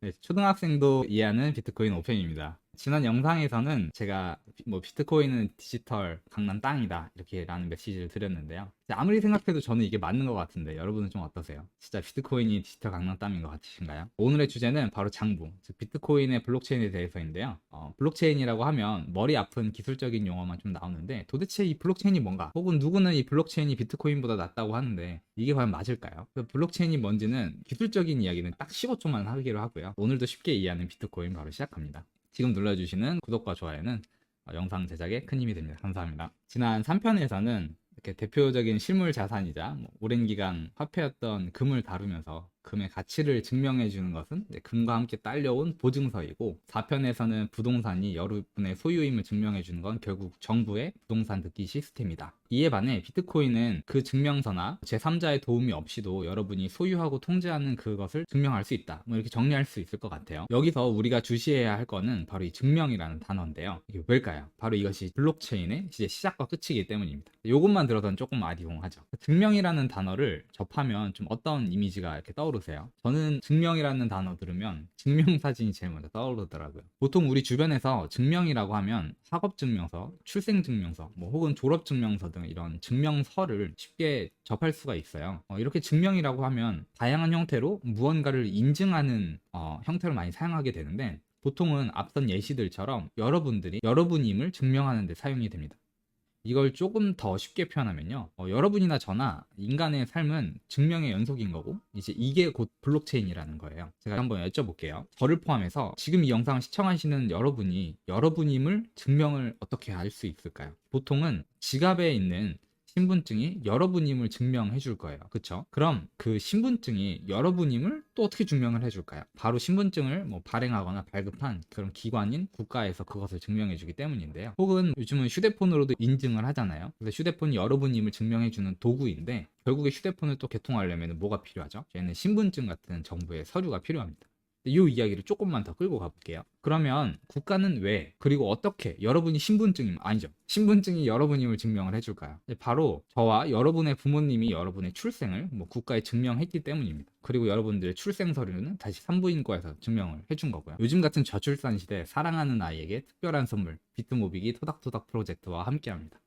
네, 초등학생도 이해하는 비트코인 5편입니다. 지난 영상에서는 제가 비- 뭐 비트코인은 디지털 강남 땅이다 이렇게 라는 메시지를 드렸는데요. 아무리 생각해도 저는 이게 맞는 것 같은데 여러분은 좀 어떠세요? 진짜 비트코인이 디지털 강남 땅인 것 같으신가요? 오늘의 주제는 바로 장부, 즉 비트코인의 블록체인에 대해서인데요. 어, 블록체인이라고 하면 머리 아픈 기술적인 용어만 좀 나오는데 도대체 이 블록체인이 뭔가? 혹은 누구는 이 블록체인이 비트코인보다 낫다고 하는데 이게 과연 맞을까요? 그 블록체인이 뭔지는 기술적인 이야기는 딱 15초만 하기로 하고요. 오늘도 쉽게 이해하는 비트코인 바로 시작합니다. 지금 눌러주시는 구독과 좋아요는 어, 영상 제작에 큰 힘이 됩니다. 감사합니다. 지난 3편에서는 이렇게 대표적인 실물 자산이자 뭐 오랜 기간 화폐였던 금을 다루면서 금의 가치를 증명해 주는 것은 금과 함께 딸려온 보증서이고 4편에서는 부동산이 여러분의 소유임을 증명해 주는 건 결국 정부의 부동산 등기 시스템이다. 이에 반해 비트코인은 그 증명서나 제3자의 도움이 없이도 여러분이 소유하고 통제하는 그것을 증명할 수 있다. 뭐 이렇게 정리할 수 있을 것 같아요. 여기서 우리가 주시해야 할 거는 바로 이 증명이라는 단어인데요. 이게 뭘까요? 바로 이것이 블록체인의 이제 시작과 끝이기 때문입니다. 이것만 들어서는 조금 아디용하죠. 증명이라는 단어를 접하면 좀 어떤 이미지가 이렇게 떠오르 세요? 저는 증명이라는 단어 들으면 증명사진이 제일 먼저 떠오르더라고요. 보통 우리 주변에서 증명이라고 하면 학업증명서, 출생증명서, 뭐 혹은 졸업증명서 등 이런 증명서를 쉽게 접할 수가 있어요. 어, 이렇게 증명이라고 하면 다양한 형태로 무언가를 인증하는 어, 형태로 많이 사용하게 되는데 보통은 앞선 예시들처럼 여러분들이 여러분임을 증명하는 데 사용이 됩니다. 이걸 조금 더 쉽게 표현하면요. 어, 여러분이나 저나 인간의 삶은 증명의 연속인 거고, 이제 이게 곧 블록체인이라는 거예요. 제가 한번 여쭤볼게요. 저를 포함해서 지금 이 영상을 시청하시는 여러분이 여러분임을 증명을 어떻게 할 수 있을까요? 보통은 지갑에 있는 신분증이 여러분임을 증명해 줄 거예요. 그쵸? 그럼 그 신분증이 여러분임을 또 어떻게 증명을 해 줄까요? 바로 신분증을 뭐 발행하거나 발급한 그런 기관인 국가에서 그것을 증명해 주기 때문인데요. 혹은 요즘은 휴대폰으로도 인증을 하잖아요. 그래서 휴대폰이 여러분임을 증명해 주는 도구인데 결국에 휴대폰을 또 개통하려면 뭐가 필요하죠? 얘는 신분증 같은 정부의 서류가 필요합니다. 이 이야기를 조금만 더 끌고 가볼게요. 그러면 국가는 왜 그리고 어떻게 여러분이 신분증임 아니죠? 신분증이 여러분임을 증명을 해줄까요? 바로 저와 여러분의 부모님이 여러분의 출생을 뭐 국가에 증명했기 때문입니다. 그리고 여러분들의 출생 서류는 다시 산부인과에서 증명을 해준 거고요. 요즘 같은 저출산 시대 사랑하는 아이에게 특별한 선물 비트모비기 토닥토닥 프로젝트와 함께합니다.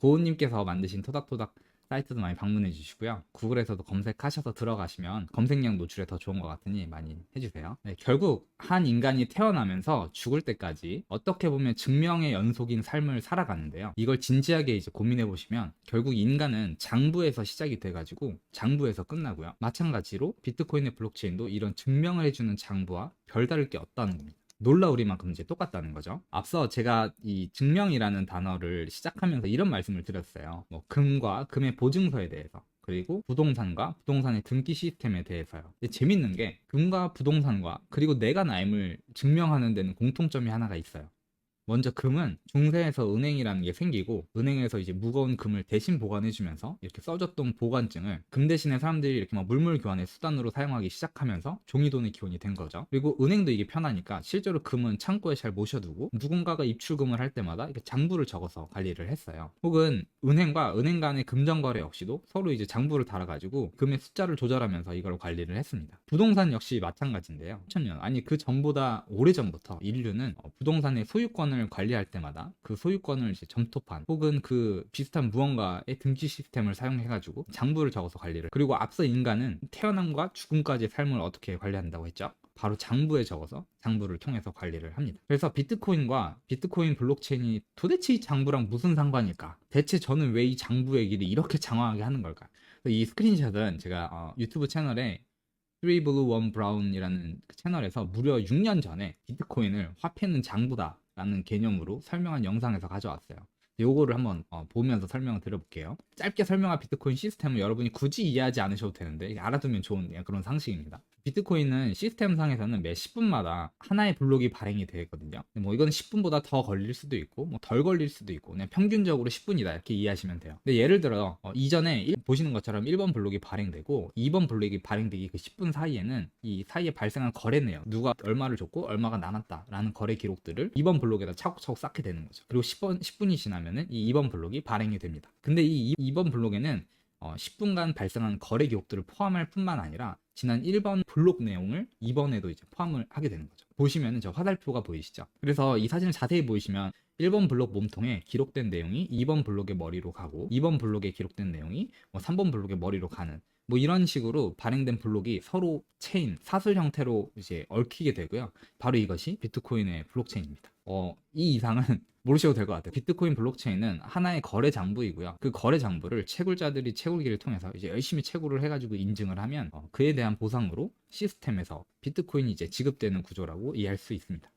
고은님께서 만드신 토닥토닥 사이트도 많이 방문해 주시고요. 구글에서도 검색하셔서 들어가시면 검색량 노출에 더 좋은 것 같으니 많이 해주세요. 네, 결국 한 인간이 태어나면서 죽을 때까지 어떻게 보면 증명의 연속인 삶을 살아가는데요. 이걸 진지하게 이제 고민해 보시면 결국 인간은 장부에서 시작이 돼가지고 장부에서 끝나고요. 마찬가지로 비트코인의 블록체인도 이런 증명을 해주는 장부와 별다를 게 없다는 겁니다. 놀라우리만큼 이제 똑같다는 거죠. 앞서 제가 이 증명이라는 단어를 시작하면서 이런 말씀을 드렸어요. 뭐 금과 금의 보증서에 대해서 그리고 부동산과 부동산의 등기 시스템에 대해서요. 재밌는 게 금과 부동산과 그리고 내가 나임을 증명하는 데는 공통점이 하나가 있어요. 먼저 금은 중세에서 은행이라는 게 생기고 은행에서 이제 무거운 금을 대신 보관해주면서 이렇게 써줬던 보관증을 금 대신에 사람들이 이렇게 막 물물 교환의 수단으로 사용하기 시작하면서 종이돈의 기원이 된 거죠. 그리고 은행도 이게 편하니까 실제로 금은 창고에 잘 모셔두고 누군가가 입출금을 할 때마다 이렇게 장부를 적어서 관리를 했어요. 혹은 은행과 은행 간의 금전 거래 역시도 서로 이제 장부를 달아가지고 금의 숫자를 조절하면서 이걸 관리를 했습니다. 부동산 역시 마찬가지인데요. 2000년 아니 그 전보다 오래 전부터 인류는 어, 부동산의 소유권을 관리할 때마다 그 소유권을 이제 점토판 혹은 그 비슷한 무언가의 등기 시스템을 사용해가지고 장부를 적어서 관리를 그리고 앞서 인간은 태어남과 죽음까지의 삶을 어떻게 관리한다고 했죠? 바로 장부에 적어서 장부를 통해서 관리를 합니다. 그래서 비트코인과 비트코인 블록체인이 도대체 이 장부랑 무슨 상관일까? 대체 저는 왜 이 장부 얘기를 이렇게 장황하게 하는 걸까? 이 스크린샷은 제가 어, 유튜브 채널에 3 blue 1 brown이라는 그 채널에서 무려 6년 전에 비트코인을 화폐는 장부다 라는 개념으로 설명한 영상에서 가져왔어요. 요거를 한번 어, 보면서 설명을 드려볼게요. 짧게 설명한 비트코인 시스템은 여러분이 굳이 이해하지 않으셔도 되는데 알아두면 좋은 그런 상식입니다. 비트코인은 시스템상에서는 매 10분마다 하나의 블록이 발행이 되거든요. 뭐 이건 10분보다 더 걸릴 수도 있고 뭐 덜 걸릴 수도 있고 그냥 평균적으로 10분이다 이렇게 이해하시면 돼요. 근데 예를 들어 어, 이전에 일- 보시는 것처럼 1번 블록이 발행되고 2번 블록이 발행되기 그 10분 사이에는 이 사이에 발생한 거래 내용 누가 얼마를 줬고 얼마가 남았다라는 거래 기록들을 2번 블록에다 차곡차곡 쌓게 되는 거죠. 그리고 10번 10분이 지나면은 이 2번 블록이 발행이 됩니다. 근데 이 2번 블록에는 어, 10분간 발생한 거래 기록들을 포함할 뿐만 아니라 지난 1번 블록 내용을 2번에도 이제 포함을 하게 되는 거죠. 보시면은 저 화살표가 보이시죠? 그래서 이 사진을 자세히 보시면 1번 블록 몸통에 기록된 내용이 2번 블록의 머리로 가고 2번 블록에 기록된 내용이 뭐 3번 블록의 머리로 가는 뭐 이런 식으로 발행된 블록이 서로 체인, 사슬 형태로 이제 얽히게 되고요. 바로 이것이 비트코인의 블록체인입니다. 어, 이 이상은 모르셔도 될 것 같아요. 비트코인 블록체인은 하나의 거래 장부이고요. 그 거래 장부를 채굴자들이 채굴기를 통해서 이제 열심히 채굴을 해가지고 인증을 하면 어, 그에 대한 보상으로 시스템에서 비트코인이 이제 지급되는 구조라고 이해할 수 있습니다.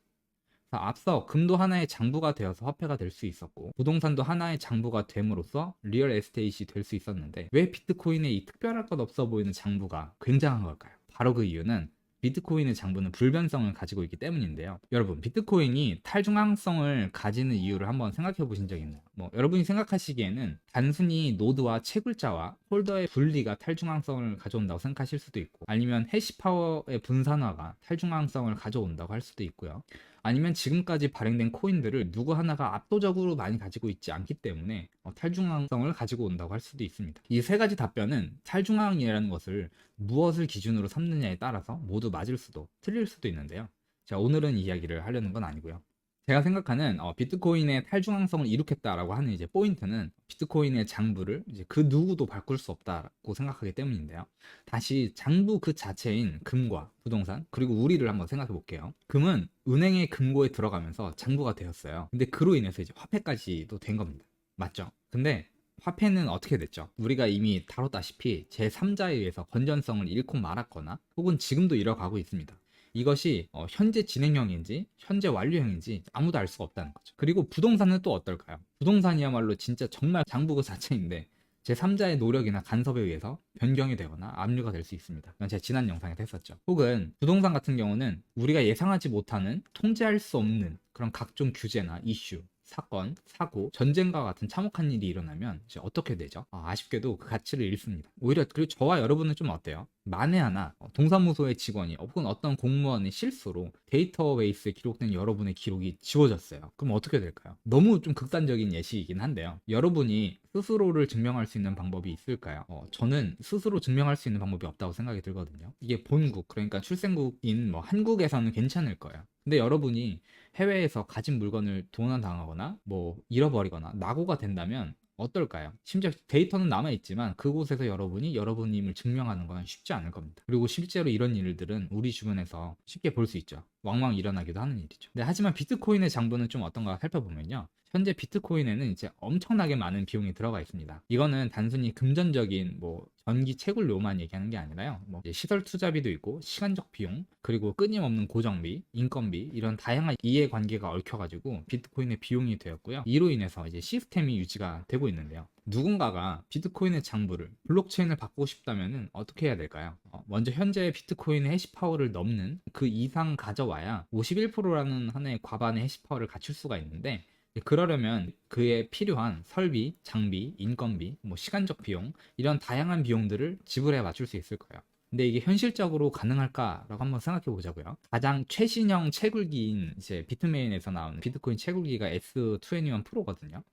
앞서 금도 하나의 장부가 되어서 화폐가 될 수 있었고 부동산도 하나의 장부가 됨으로써 리얼 에스테이트이 될수 있었는데 왜 비트코인의 이 특별할 것 없어 보이는 장부가 굉장한 걸까요? 바로 그 이유는 비트코인의 장부는 불변성을 가지고 있기 때문인데요. 여러분, 비트코인이 탈중앙성을 가지는 이유를 한번 생각해 보신 적 있나요? 뭐, 여러분이 생각하시기에는 단순히 노드와 채굴자와 홀더의 분리가 탈중앙성을 가져온다고 생각하실 수도 있고, 아니면 해시파워의 분산화가 탈중앙성을 가져온다고 할 수도 있고요. 아니면 지금까지 발행된 코인들을 누구 하나가 압도적으로 많이 가지고 있지 않기 때문에 어, 탈중앙성을 가지고 온다고 할 수도 있습니다. 이 세 가지 답변은 탈중앙이라는 것을 무엇을 기준으로 삼느냐에 따라서 모두 맞을 수도 틀릴 수도 있는데요. 자, 오늘은 이 이야기를 하려는 건 아니고요. 제가 생각하는 어, 비트코인의 탈중앙성을 이룩했다라고 하는 이제 포인트는 비트코인의 장부를 이제 그 누구도 바꿀 수 없다고 생각하기 때문인데요. 다시 장부 그 자체인 금과 부동산 그리고 우리를 한번 생각해 볼게요. 금은 은행의 금고에 들어가면서 장부가 되었어요. 근데 그로 인해서 이제 화폐까지도 된 겁니다. 맞죠? 근데 화폐는 어떻게 됐죠? 우리가 이미 다뤘다시피 제3자에 의해서 건전성을 잃고 말았거나 혹은 지금도 잃어가고 있습니다. 이것이 어, 현재 진행형인지 현재 완료형인지 아무도 알 수가 없다는 거죠. 그리고 부동산은 또 어떨까요? 부동산이야말로 진짜 정말 장부 그 자체인데 제3자의 노력이나 간섭에 의해서 변경이 되거나 압류가 될 수 있습니다. 이건 제가 지난 영상에서 했었죠. 혹은 부동산 같은 경우는 우리가 예상하지 못하는 통제할 수 없는 그런 각종 규제나 이슈, 사건, 사고, 전쟁과 같은 참혹한 일이 일어나면 이제 어떻게 되죠? 아, 쉽게도그 가치를 잃습니다. 오히려 그리고 저와 여러분은 좀 어때요? 만에 하나 어, 동사무소의 직원이 혹은 어떤 공무원의 실수로 데이터베이스에 기록된 여러분의 기록이 지워졌어요. 그럼 어떻게 될까요? 너무 좀 극단적인 예시이긴 한데요. 여러분이 스스로를 증명할 수 있는 방법이 있을까요? 어, 저는 스스로 증명할 수 있는 방법이 없다고 생각이 들거든요. 이게 본국, 그러니까 출생국인 뭐 한국에서는 괜찮을 거예요. 근데 여러분이 해외에서 가진 물건을 도난당하거나 뭐 잃어버리거나 낙오가 된다면 어떨까요? 심지어 데이터는 남아있지만 그곳에서 여러분이 여러분임을 증명하는 건 쉽지 않을 겁니다. 그리고 실제로 이런 일들은 우리 주변에서 쉽게 볼 수 있죠. 왕왕 일어나기도 하는 일이죠. 네, 하지만 비트코인의 장부는 좀 어떤가 살펴보면요. 현재 비트코인에는 이제 엄청나게 많은 비용이 들어가 있습니다. 이거는 단순히 금전적인 뭐 전기 채굴료만 얘기하는 게 아니라요. 뭐 시설 투자비도 있고 시간적 비용 그리고 끊임없는 고정비, 인건비 이런 다양한 이해관계가 얽혀가지고 비트코인의 비용이 되었고요. 이로 인해서 이제 시스템이 유지가 되고 있는데요. 누군가가 비트코인의 장부를 블록체인을 바꾸고 싶다면 어떻게 해야 될까요? 어, 먼저 현재 비트코인의 해시파워를 넘는 그 이상 가져와야 51%라는 하나의 과반의 해시파워를 갖출 수가 있는데 그러려면 그에 필요한 설비, 장비, 인건비, 뭐 시간적 비용 이런 다양한 비용들을 지불해 맞출 수 있을 거예요. 근데 이게 현실적으로 가능할까라고 한번 생각해 보자고요. 가장 최신형 채굴기인 이제 비트메인에서 나오는 비트코인 채굴기가 S21 프로거든요.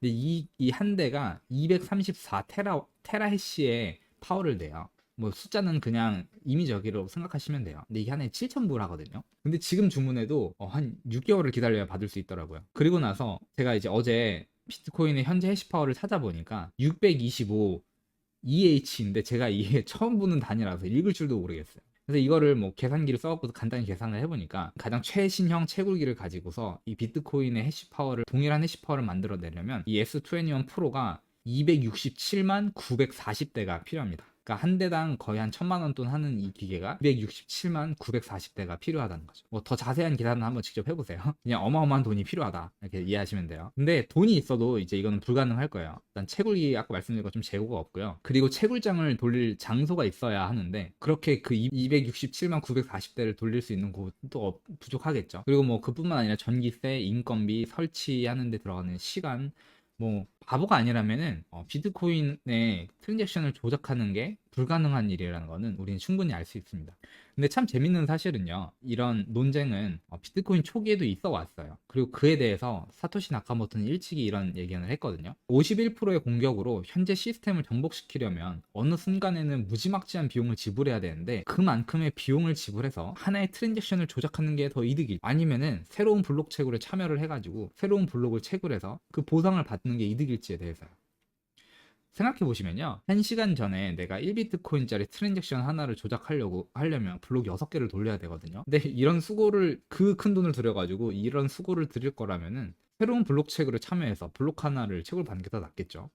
근데 이 이 한 대가 234 테라 테라 해시의 파워를 내요. 뭐 숫자는 그냥 임의적으로 생각하시면 돼요. 근데 이게 하나에 7,000불 하거든요. 근데 지금 주문해도 어, 한 6개월을 기다려야 받을 수 있더라고요. 그리고 나서 제가 이제 어제 비트코인의 현재 해시 파워를 찾아보니까 625 EH인데 제가 이게 처음 보는 단위라서 읽을 줄도 모르겠어요. 그래서 이거를 뭐 계산기를 써갖고 간단히 계산을 해보니까 가장 최신형 채굴기를 가지고서 이 비트코인의 해시 파워를 동일한 해시 파워를 만들어내려면 이 S21 프로가 267만 940대가 필요합니다. 그러니까 한 대당 거의 한 천만 원 돈 하는 이 기계가 267만 940대가 필요하다는 거죠. 뭐 더 자세한 계산은 한번 직접 해보세요. 그냥 어마어마한 돈이 필요하다 이렇게 이해하시면 돼요. 근데 돈이 있어도 이제 이거는 불가능할 거예요. 일단 채굴기 아까 말씀드린 것처럼 재고가 없고요. 그리고 채굴장을 돌릴 장소가 있어야 하는데 그렇게 그 267만 940대를 돌릴 수 있는 곳도 부족하겠죠. 그리고 뭐 그뿐만 아니라 전기세, 인건비, 설치하는 데 들어가는 시간 뭐 바보가 아니라면은 어, 비트코인의 트랜잭션을 조작하는 게 불가능한 일이라는 거는 우리는 충분히 알 수 있습니다. 근데 참 재밌는 사실은요. 이런 논쟁은 어, 비트코인 초기에도 있어 왔어요. 그리고 그에 대해서 사토시 나카모토는 일찍이 이런 얘기를 했거든요. 51%의 공격으로 현재 시스템을 정복시키려면 어느 순간에는 무지막지한 비용을 지불해야 되는데 그만큼의 비용을 지불해서 하나의 트랜잭션을 조작하는 게 더 이득이 아니면은 새로운 블록 채굴에 참여를 해가지고 새로운 블록을 채굴해서 그 보상을 받는 게 이득일지에 대해서요. 생각해 보시면요. 1시간 전에 내가 1비트코인짜리 트랜잭션 하나를 조작하려고 하려면 블록 6개를 돌려야 되거든요. 근데 이런 수고를 그 큰 돈을 들여 가지고 이런 수고를 들일 거라면은 새로운 블록 채굴에 참여해서 블록 하나를 채굴 받는 게 더 낫겠죠.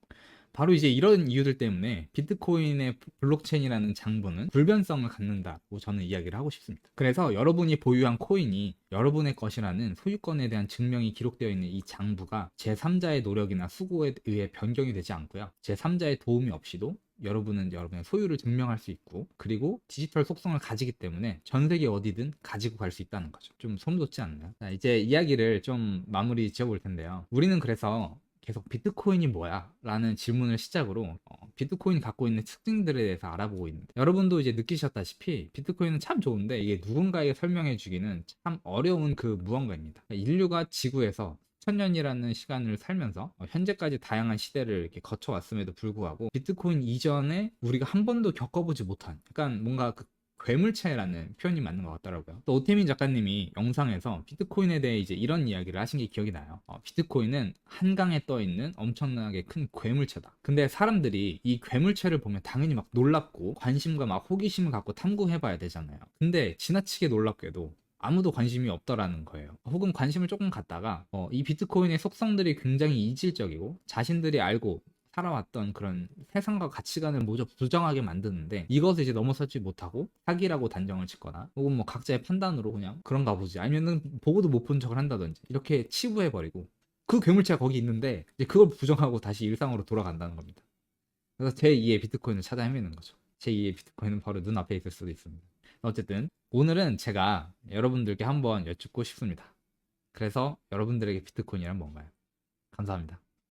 바로 이제 이런 이유들 때문에 비트코인의 블록체인이라는 장부는 불변성을 갖는다고 저는 이야기를 하고 싶습니다. 그래서 여러분이 보유한 코인이 여러분의 것이라는 소유권에 대한 증명이 기록되어 있는 이 장부가 제3자의 노력이나 수고에 의해 변경이 되지 않고요. 제3자의 도움이 없이도 여러분은 여러분의 소유를 증명할 수 있고 그리고 디지털 속성을 가지기 때문에 전 세계 어디든 가지고 갈 수 있다는 거죠. 좀 소름 돋지 않나요? 자, 이제 이야기를 좀 마무리 지어볼 텐데요. 우리는 그래서 계속 비트코인이 뭐야? 라는 질문을 시작으로 어, 비트코인이 갖고 있는 특징들에 대해서 알아보고 있는데 여러분도 이제 느끼셨다시피 비트코인은 참 좋은데 이게 누군가에게 설명해 주기는 참 어려운 그 무언가입니다. 인류가 지구에서 천년이라는 시간을 살면서 어, 현재까지 다양한 시대를 이렇게 거쳐왔음에도 불구하고 비트코인 이전에 우리가 한 번도 겪어보지 못한 약간 뭔가 그 괴물체라는 표현이 맞는 것 같더라고요. 또 오태민 작가님이 영상에서 비트코인에 대해 이제 이런 이야기를 하신 게 기억이 나요. 어, 비트코인은 한강에 떠 있는 엄청나게 큰 괴물체다. 근데 사람들이 이 괴물체를 보면 당연히 막 놀랍고 관심과 막 호기심을 갖고 탐구해봐야 되잖아요. 근데 지나치게 놀랍게도 아무도 관심이 없더라는 거예요. 혹은 관심을 조금 갖다가 어, 이 비트코인의 속성들이 굉장히 이질적이고 자신들이 알고 살아왔던 그런 세상과 가치관을 모두 부정하게 만드는데 이것을 이제 넘어서지 못하고 사기라고 단정을 짓거나 혹은 뭐 각자의 판단으로 그냥 그런가 보지 아니면은 보고도 못 본 척을 한다든지 이렇게 치부해버리고 그 괴물체가 거기 있는데 이제 그걸 부정하고 다시 일상으로 돌아간다는 겁니다. 그래서 제2의 비트코인을 찾아 헤매는 거죠. 제2의 비트코인은 바로 눈앞에 있을 수도 있습니다. 어쨌든 오늘은 제가 여러분들께 한번 여쭙고 싶습니다. 그래서 여러분들에게 비트코인이란 뭔가요? 감사합니다.